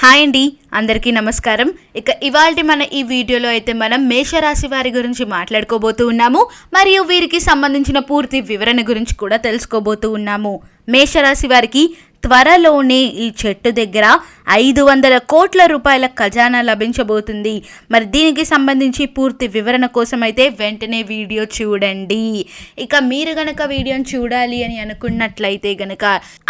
Hi అండి అందరికీ నమస్కారం. ఇక ఇవాళ మన ఈ వీడియోలో అయితే మనం మేషరాశి వారి గురించి మాట్లాడుకోబోతూ ఉన్నాము. మరియు వీరికి సంబంధించిన పూర్తి వివరణ గురించి కూడా తెలుసుకోబోతూ ఉన్నాము. మేషరాశి వారికి త్వరలోనే ఈ చెట్టు దగ్గర ఐదు వందల కోట్ల రూపాయల ఖజానా లభించబోతుంది. మరి దీనికి సంబంధించి పూర్తి వివరణ కోసం అయితే వెంటనే వీడియో చూడండి. ఇక మీరు గనక వీడియోని చూడాలి అని అనుకున్నట్లయితే గనక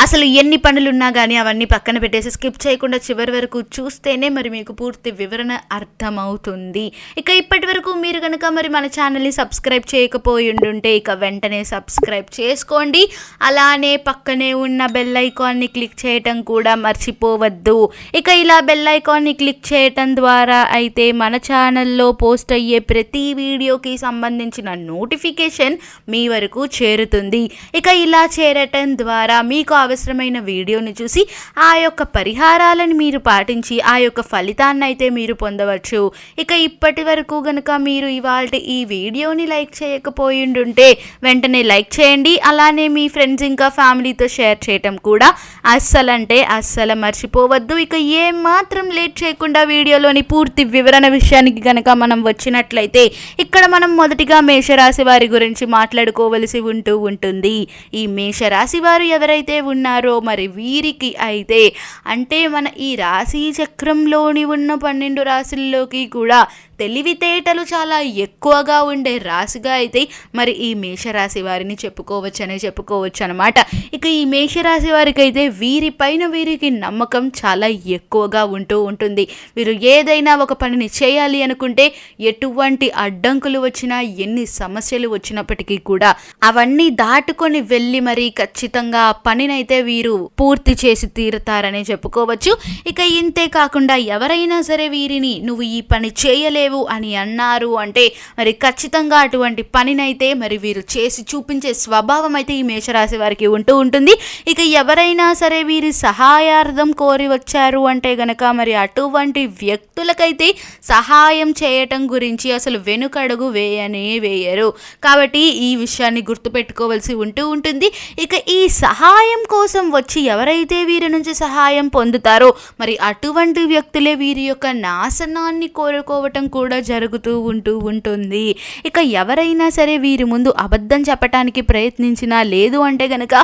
అసలు ఎన్ని పనులు ఉన్నా కానీ అవన్నీ పక్కన పెట్టేసి స్కిప్ చేయకుండా చివరి వరకు చూస్తేనే మరి మీకు పూర్తి వివరణ అర్థమవుతుంది. ఇక ఇప్పటి వరకు మీరు గనక మరి మన ఛానల్ని సబ్స్క్రైబ్ చేయకపోయి ఉండుంటే ఇక వెంటనే సబ్స్క్రైబ్ చేసుకోండి. అలానే పక్కనే ఉన్న బెల్ ఐకాన్ని క్లిక్ చేయటం కూడా మర్చిపోవద్దు. ఇక ఇలా బెల్ ఐకాన్ని క్లిక్ చేయటం ద్వారా అయితే మన ఛానల్లో పోస్ట్ అయ్యే ప్రతి వీడియోకి సంబంధించిన నోటిఫికేషన్ మీ వరకు చేరుతుంది. ఇక ఇలా చేరటం ద్వారా మీకు అవసరమైన వీడియోని చూసి ఆ యొక్క పరిహారాలను మీరు పాటించి ఆ యొక్క ఫలితాన్ని అయితే మీరు పొందవచ్చు. ఇక ఇప్పటి వరకు గనుక మీరు ఇవాళ ఈ వీడియోని లైక్ చేయకపోయిండుంటే వెంటనే లైక్ చేయండి. అలానే మీ ఫ్రెండ్స్ ఇంకా ఫ్యామిలీతో షేర్ చేయటం కూడా అస్సలంటే అస్సలు మర్చిపోవద్దు. ఇక ఏం మాత్రం లేట్ చేయకుండా వీడియోలోని పూర్తి వివరణ విషయానికి కనుక మనం వచ్చినట్లయితే ఇక్కడ మనం మొదటిగా మేషరాశి వారి గురించి మాట్లాడుకోవలసి ఉంటూ ఉంటుంది. ఈ మేషరాశి వారు ఎవరైతే ఉన్నారో మరి వీరికి అయితే అంటే మన ఈ రాశి చక్రంలోని ఉన్న పన్నెండు రాశుల్లోకి కూడా తెలివితేటలు చాలా ఎక్కువగా ఉండే రాశిగా అయితే మరి ఈ మేషరాశి వారిని చెప్పుకోవచ్చు అనే చెప్పుకోవచ్చు అనమాట ఇక ఈ మేషరాశి వారికి అయితే వీరిపైన వీరికి నమ్మకం చాలా ఎక్కువగా ఉంటూ ఉంటుంది. వీరు ఏదైనా ఒక పనిని చేయాలి అనుకుంటే ఎటువంటి అడ్డంకులు వచ్చినా ఎన్ని సమస్యలు వచ్చినప్పటికీ కూడా అవన్నీ దాటుకొని వెళ్ళి మరి ఖచ్చితంగా ఆ పనినైతే వీరు పూర్తి చేసి తీరుతారనే చెప్పుకోవచ్చు. ఇక ఇంతే కాకుండా ఎవరైనా సరే వీరిని నువ్వు ఈ పని చేయలేవు అని అన్నారు. అంటే మరి ఖచ్చితంగా అటువంటి పనినైతే మరి వీరు చేసి చూపించే స్వభావం అయితే ఈ మేషరాశి వారికి ఉంటూ ఉంటుంది. ఇక ఎవరైనా సరే వీరి సహాయార్థం కోరి వచ్చారు అంటే గనక మరి అటువంటి వ్యక్తులకైతే సహాయం చేయటం గురించి అసలు వెనుకడుగు వేయనే వేయరు. కాబట్టి ఈ విషయాన్ని గుర్తుపెట్టుకోవాల్సి ఉంటూ ఉంటుంది. ఇక ఈ సహాయం కోసం వచ్చి ఎవరైతే వీరి నుంచి సహాయం పొందుతారో మరి అటువంటి వ్యక్తులే వీరి యొక్క నాశనాన్ని కోరుకోవటం కూడా జరుగుతూ ఉంటూ ఉంటుంది. ఇక ఎవరైనా సరే వీరి ముందు అబద్ధం చెప్పటానికి ప్రయత్నించినా లేదు అంటే గనక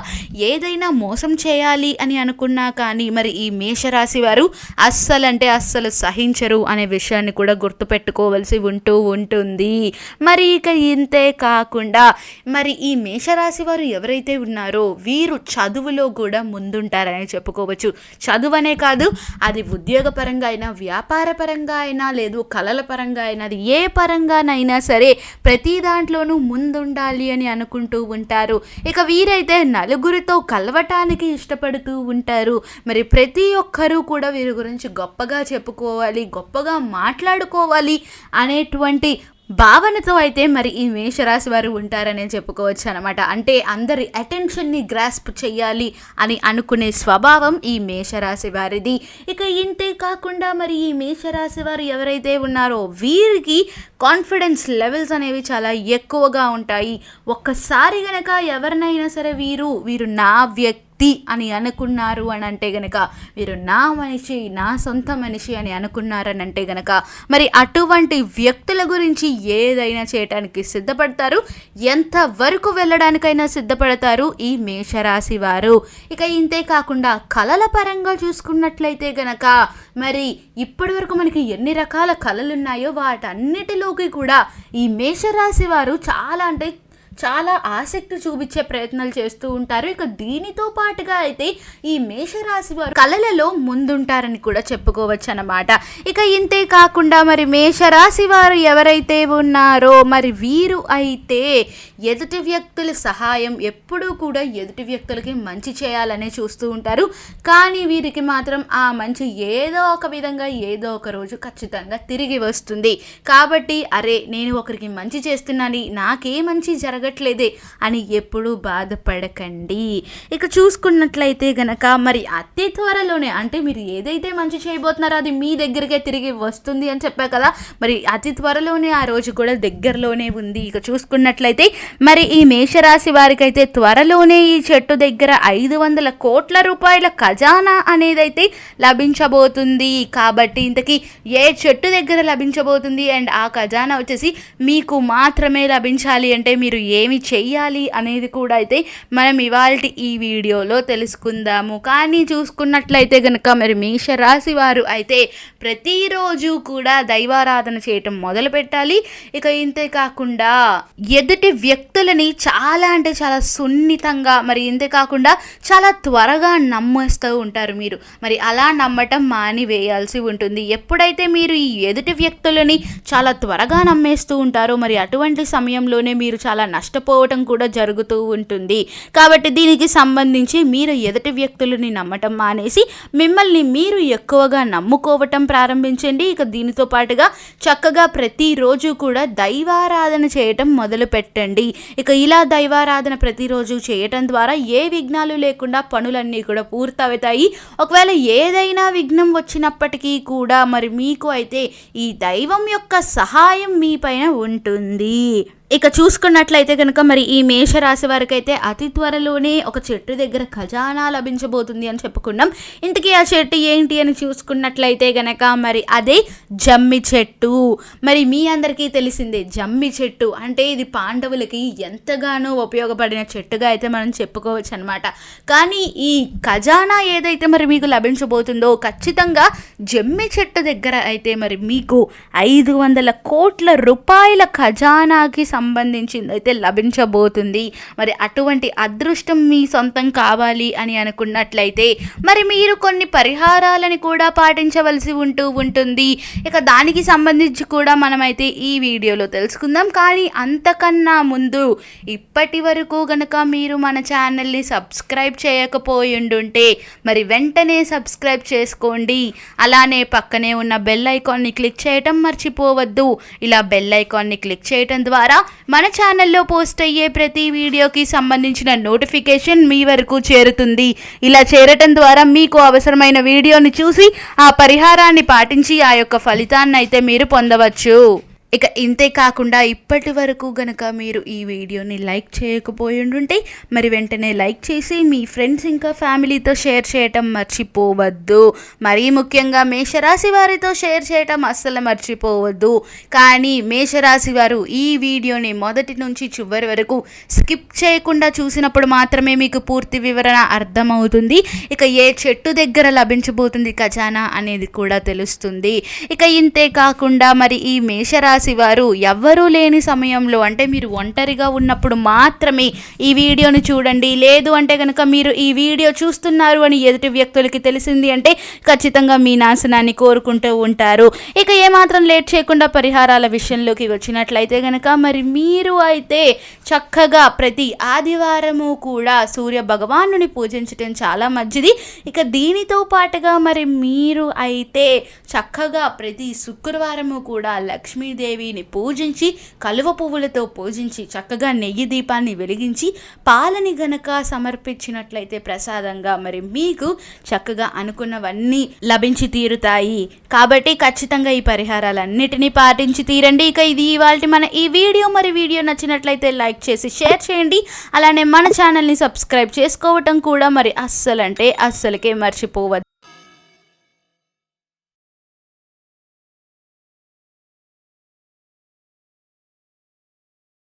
ఏదైనా మోసం చేయాలి అని అనుకున్నా కానీ మరి ఈ మేషరాశి వారు అస్సలు అంటే అస్సలు సహించరు అనే విషయాన్ని కూడా గుర్తుపెట్టుకోవలసి ఉంటూ ఉంటుంది. మరి ఇక ఇంతే కాకుండా మరి ఈ మేషరాశి వారు ఎవరైతే ఉన్నారో వీరు చదువులో కూడా ముందుంటారని చెప్పుకోవచ్చు. చదువు అనే కాదు అది ఉద్యోగపరంగా అయినా వ్యాపారపరంగా అయినా లేదు కళల పరంగా అయినా అది ఏ పరంగానైనా సరే ప్రతి దాంట్లోనూ ముందుండాలి అని అనుకుంటూ ఉంటారు. ఇక వీరైతే నలుగురితో కలవటానికి ఇష్టపడుతూ ఉంటారు. మరి ప్రతి ఒక్కరూ కూడా వీరి గురించి గొప్పగా చెప్పుకోవాలి గొప్పగా మాట్లాడుకోవాలి అనేటువంటి భావనతో అయితే మరి ఈ మేషరాశి వారు ఉంటారని చెప్పుకోవచ్చు అనమాట అంటే అందరి అటెన్షన్ని గ్రాస్ప్ చేయాలి అని అనుకునే స్వభావం ఈ మేషరాశి వారిది. ఇక ఇంతే కాకుండా మరి ఈ మేషరాశి వారు ఎవరైతే ఉన్నారో వీరికి కాన్ఫిడెన్స్ లెవెల్స్ అనేవి చాలా ఎక్కువగా ఉంటాయి. ఒక్కసారి గనక ఎవరినైనా సరే వీరు వీరు నా వ్యక్తి అని అనుకున్నారు అని అంటే గనక మీరు నా మనిషి నా సొంత మనిషి అని అనుకున్నారని అంటే గనక మరి అటువంటి వ్యక్తుల గురించి ఏదైనా చేయటానికి సిద్ధపడతారు? ఎంత వరకు వెళ్ళడానికైనా సిద్ధపడతారు ఈ మేషరాశి వారు? ఇక ఇంతే కాకుండా కళల పరంగా చూసుకున్నట్లయితే గనక మరి ఇప్పటి వరకు మనకి ఎన్ని రకాల కళలు ఉన్నాయో వాటన్నిటిలోకి కూడా ఈ మేషరాశి వారు చాలా అంటే చాలా ఆసక్తి చూపించే ప్రయత్నాలు చేస్తూ ఉంటారు. ఇక దీనితో పాటుగా అయితే ఈ మేషరాశి వారు కళలలో ముందుంటారని కూడా చెప్పుకోవచ్చు అనమాట ఇక ఇంతే కాకుండా మరి మేషరాశి వారు ఎవరైతే ఉన్నారో మరి వీరు అయితే ఎదుటి వ్యక్తుల సహాయం ఎప్పుడూ కూడా ఎదుటి వ్యక్తులకి మంచి చేయాలనే చూస్తూ ఉంటారు. కానీ వీరికి మాత్రం ఆ మంచి ఏదో ఒక విధంగా ఏదో ఒక రోజు ఖచ్చితంగా తిరిగి వస్తుంది. కాబట్టి అరే నేను ఒకరికి మంచి చేస్తున్నాను నాకే మంచి జరగ జరగట్లేదే అని ఎప్పుడూ బాధపడకండి. ఇక చూసుకున్నట్లయితే గనక మరి అతి త్వరలోనే అంటే మీరు ఏదైతే మంచి చేయబోతున్నారో అది మీ దగ్గరికే తిరిగి వస్తుంది అని చెప్పా కదా. మరి అతి త్వరలోనే ఆ రోజు కూడా దగ్గరలోనే ఉంది. ఇక చూసుకున్నట్లయితే మరి ఈ మేషరాశి వారికైతే త్వరలోనే ఈ చెట్టు దగ్గర ఐదు వందల కోట్ల రూపాయల ఖజానా అనేది అయితే లభించబోతుంది. కాబట్టి ఇంతకీ ఏ చెట్టు దగ్గర లభించబోతుంది? అండ్ ఆ ఖజానా వచ్చేసి మీకు మాత్రమే లభించాలి అంటే మీరు ఏమి చెయ్యాలి అనేది కూడా అయితే మనం ఇవాళ ఈ వీడియోలో తెలుసుకుందాము. కానీ చూసుకున్నట్లయితే కనుక మరి మేషరాశి వారు అయితే ప్రతిరోజు కూడా దైవారాధన చేయటం మొదలు పెట్టాలి. ఇక ఇంతే కాకుండా ఎదుటి వ్యక్తులని చాలా అంటే చాలా సున్నితంగా మరి ఇంతే కాకుండా చాలా త్వరగా నమ్మేస్తూ ఉంటారు మీరు. మరి అలా నమ్మటం మానివేయాల్సి ఉంటుంది. ఎప్పుడైతే మీరు ఈ ఎదుటి వ్యక్తులని చాలా త్వరగా నమ్మేస్తూ ఉంటారో మరి అటువంటి సమయంలోనే మీరు చాలా నష్టపోవటం కూడా జరుగుతూ ఉంటుంది. కాబట్టి దీనికి సంబంధించి మీరు ఎదుటి వ్యక్తులని నమ్మటం మానేసి మిమ్మల్ని మీరు ఎక్కువగా నమ్ముకోవటం ప్రారంభించండి. ఇక దీనితో పాటుగా చక్కగా ప్రతిరోజు కూడా దైవారాధన చేయటం మొదలు పెట్టండి. ఇక ఇలా దైవారాధన ప్రతిరోజు చేయటం ద్వారా ఏ విఘ్నాలు లేకుండా పనులన్నీ కూడా పూర్తవుతాయి. ఒకవేళ ఏదైనా విఘ్నం వచ్చినప్పటికీ కూడా మరి మీకు అయితే ఈ దైవం యొక్క సహాయం మీ పైన ఉంటుంది. ఇక చూసుకున్నట్లయితే కనుక మరి ఈ మేషరాశి వారికి అయితే అతి త్వరలోనే ఒక చెట్టు దగ్గర ఖజానా లభించబోతుంది అని చెప్పుకున్నాం. ఇంతకీ ఆ చెట్టు ఏంటి అని చూసుకున్నట్లయితే కనుక మరి అదే జమ్మి చెట్టు. మరి మీ అందరికీ తెలిసిందే జమ్మి చెట్టు అంటే ఇది పాండవులకి ఎంతగానో ఉపయోగపడిన చెట్టుగా అయితే మనం చెప్పుకోవచ్చు అనమాట కానీ ఈ ఖజానా ఏదైతే మరి మీకు లభించబోతుందో ఖచ్చితంగా జమ్మి చెట్టు దగ్గర అయితే మరి మీకు ఐదు వందల కోట్ల రూపాయల ఖజానాకి సంబంధించింది అయితే లభించబోతుంది. మరి అటువంటి అదృష్టం మీ సొంతం కావాలి అని అనుకున్నట్లయితే మరి మీరు కొన్ని పరిహారాలని కూడా పాటించవలసి ఉంటూ ఉంటుంది. ఇక దానికి సంబంధించి కూడా మనమైతే ఈ వీడియోలో తెలుసుకుందాం. కానీ అంతకన్నా ముందు ఇప్పటి వరకు గనక మీరు మన ఛానల్ని సబ్స్క్రైబ్ చేయకపోయి ఉండుంటే మరి వెంటనే సబ్స్క్రైబ్ చేసుకోండి. అలానే పక్కనే ఉన్న బెల్ ఐకాన్ని క్లిక్ చేయటం మర్చిపోవద్దు. ఇలా బెల్ ఐకాన్ని క్లిక్ చేయటం ద్వారా మన ఛానల్లో పోస్ట్ అయ్యే ప్రతి వీడియోకి సంబంధించిన నోటిఫికేషన్ మీ వరకు చేరుతుంది. ఇలా చేరటం ద్వారా మీకు అవసరమైన వీడియోని చూసి ఆ పరిహారాన్ని పాటించి ఆ యొక్క ఫలితాన్ని అయితే మీరు పొందవచ్చు. ఇక ఇంతే కాకుండా ఇప్పటి వరకు గనక మీరు ఈ వీడియోని లైక్ చేయకపోయి ఉంటే మరి వెంటనే లైక్ చేసి మీ ఫ్రెండ్స్ ఇంకా ఫ్యామిలీతో షేర్ చేయటం మర్చిపోవద్దు. మరీ ముఖ్యంగా మేషరాశి వారితో షేర్ చేయటం అస్సలు మర్చిపోవద్దు. కానీ మేషరాశి వారు ఈ వీడియోని మొదటి నుంచి చివరి వరకు స్కిప్ చేయకుండా చూసినప్పుడు మాత్రమే మీకు పూర్తి వివరణ అర్థమవుతుంది. ఇక ఏ చెట్టు దగ్గర లభించబోతుంది ఖజానా అనేది కూడా తెలుస్తుంది. ఇక ఇంతే కాకుండా మరి ఈ మేషరాశి వారు ఎవ్వరూ లేని సమయంలో అంటే మీరు ఒంటరిగా ఉన్నప్పుడు మాత్రమే ఈ వీడియోని చూడండి. లేదు అంటే కనుక మీరు ఈ వీడియో చూస్తున్నారు అని ఎదుటి వ్యక్తులకి తెలిసింది అంటే ఖచ్చితంగా మీ నాశనాన్ని కోరుకుంటూ ఉంటారు. ఇక ఏమాత్రం లేట్ చేయకుండా పరిహారాల విషయంలోకి వచ్చినట్లయితే కనుక మరి మీరు అయితే చక్కగా ప్రతి ఆదివారము కూడా సూర్య భగవానుని పూజించటం చాలా మంచిది. ఇక దీనితో పాటుగా మరి మీరు అయితే చక్కగా ప్రతి శుక్రవారము కూడా లక్ష్మీదేవిని పూజించి కలువ పువ్వులతో పూజించి చక్కగా నెయ్యి దీపాన్ని వెలిగించి పాలని గనక సమర్పించినట్లయితే ప్రసాదంగా మరి మీకు చక్కగా అనుకున్నవన్నీ లభించి తీరుతాయి. కాబట్టి ఖచ్చితంగా ఈ పరిహారాలన్నిటినీ పాటించి తీరండి. ఇక ఇది ఇవాళ మన ఈ వీడియో. మరి వీడియో నచ్చినట్లయితే లైక్ చేసి షేర్ చేయండి. అలానే మన ఛానల్ని సబ్స్క్రైబ్ చేసుకోవటం కూడా మరి అస్సలంటే అస్సలకే మర్చిపోవద్దు.